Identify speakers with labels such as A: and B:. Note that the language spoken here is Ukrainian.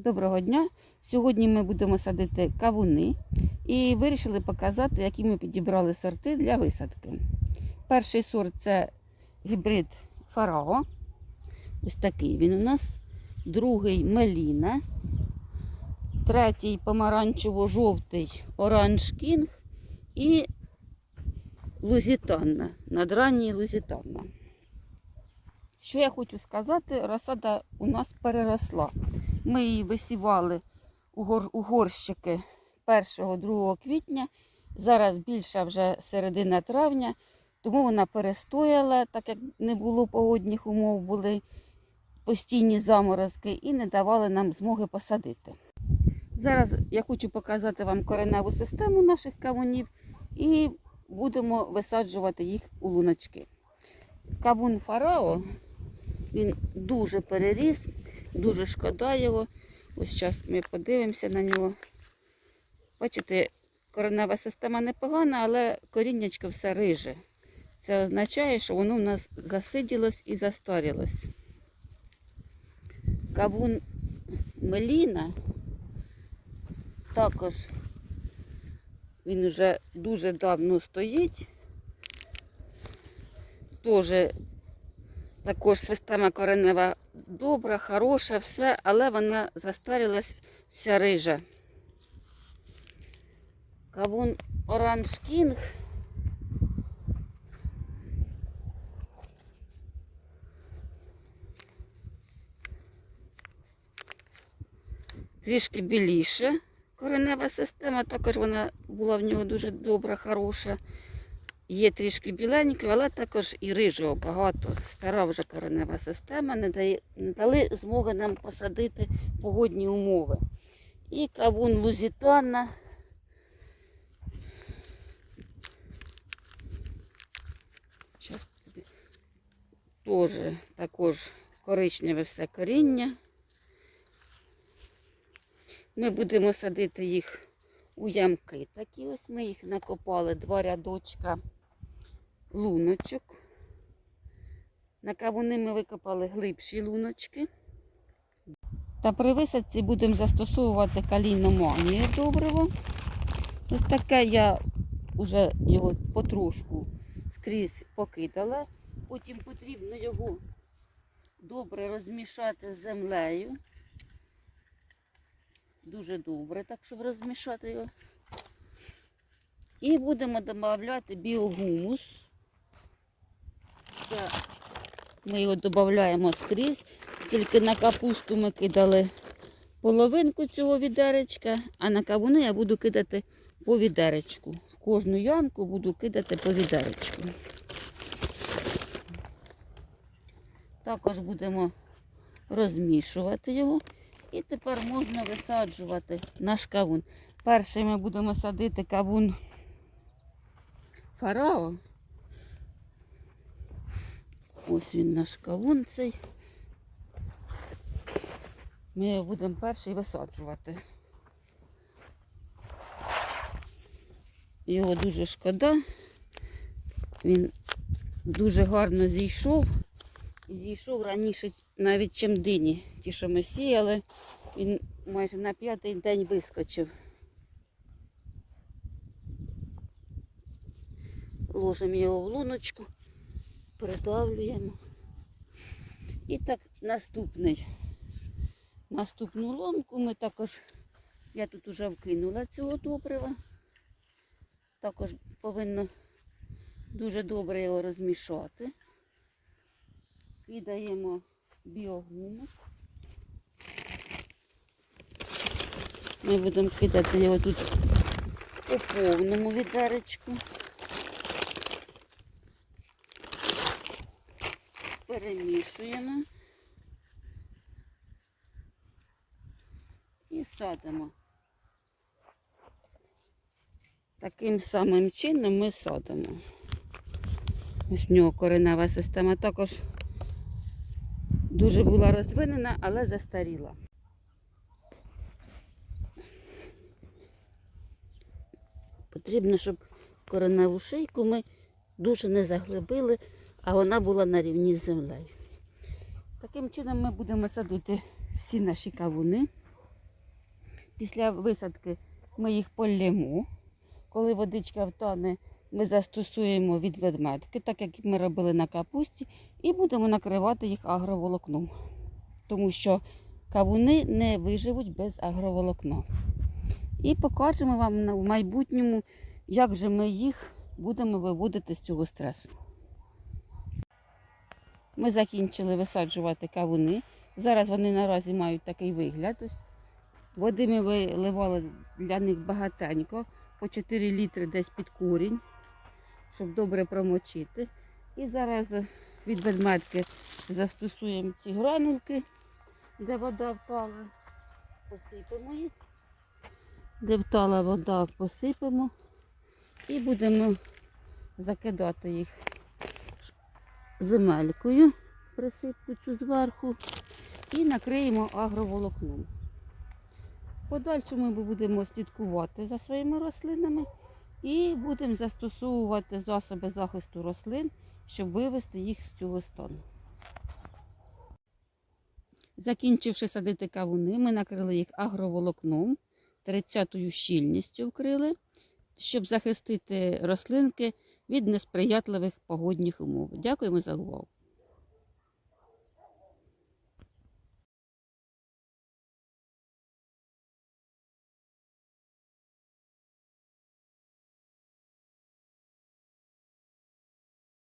A: Доброго дня! Сьогодні ми будемо садити кавуни і вирішили показати, які ми підібрали сорти для висадки. Перший сорт це гібрид Фарао. Ось такий він у нас. Другий Меліна. Третій помаранчево-жовтий Оранж Кінг і Лузітанна. Надранній Лузітанна. Що я хочу сказати, розсада у нас переросла. Ми її висівали у, гор, у горщики 1-2 квітня. Зараз більша вже середина травня, тому вона перестояла, так як не було погодних умов, були постійні заморозки і не давали нам змоги посадити. Зараз я хочу показати вам кореневу систему наших кавунів і будемо висаджувати їх у луночки. Кавун Фарао, він дуже переріс, дуже шкода його. Ось зараз ми подивимося на нього. Бачите, коренева система непогана, але коріннячко все риже. Це означає, що воно в нас засиділось і застарілось. Кавун Меліна також він вже дуже давно стоїть. Теж також система коренева добра, хороша, все, але вона застарілась вся рижа. Кавун Оранж Кінг. Трішки біліше. Коренева система, також вона була в нього дуже добра, хороша. Є трішки біленького, але також і рижого багато. Стара вже коренева система, не, дає, не дали змоги нам посадити погодні умови. І кавун Лузітана. Щас теж також коричневе все коріння. Ми будемо садити їх у ямки. Такі ось ми їх накопали два рядочка луночок. На кавуни ми викопали глибші луночки. Та при висадці будемо застосовувати калійну магнію добриво. Ось таке я вже його потрошку скрізь покидала. Потім потрібно його добре розмішати з землею. Дуже добре, так щоб розмішати його. І будемо додавати біогумус. Це ми його додаємо скрізь. Тільки на капусту ми кидали половинку цього відеречка, а на кавуни я буду кидати по відеречку. В кожну ямку буду кидати по відеречку. Також будемо розмішувати його. І тепер можна висаджувати наш кавун. Перший ми будемо садити кавун фарао. Ось він наш кавун цей. Ми його будемо перший висаджувати. Його дуже шкода. Він дуже гарно зійшов. І зійшов раніше навіть чим дині. Ті, що ми сіяли, він майже на п'ятий день вискочив. Ложимо його в луночку, придавлюємо. І так наступний. Наступну ломку ми також, я тут вже вкинула цього добрива. Також повинно дуже добре його розмішати. Кидаємо біогумус. Ми будемо кидати його тут у повному відеречку. Перемішуємо і садимо. Таким самим чином ми садимо. Ось в нього коренева система також дуже була розвинена, але застаріла. Потрібно, щоб кореневу шийку ми дуже не заглибили, а вона була на рівні з землею. Таким чином ми будемо садити всі наші кавуни. Після висадки ми їх полємо. Коли водичка втане, ми застосуємо від ведмедки, так як ми робили на капусті, і будемо накривати їх агроволокном. Тому що кавуни не виживуть без агроволокна. І покажемо вам в майбутньому, як же ми їх будемо виводити з цього стресу. Ми закінчили висаджувати кавуни. Зараз вони наразі мають такий вигляд. Води ми виливали для них багатенько, по 4 літри десь під корінь, щоб добре промочити. І зараз від ведмедки застосуємо ці гранулки, де вода втала. Посипемо їх. Де втала вода, посипемо і будемо закидати їх земелькою, присипку зверху, і накриємо агроволокном. Подальшому ми будемо слідкувати за своїми рослинами і будемо застосовувати засоби захисту рослин, щоб вивести їх з цього стану. Закінчивши садити кавуни, ми накрили їх агроволокном, 30-ю щільністю вкрили, щоб захистити рослинки від несприятливих погодних умов. Дякуємо за увагу.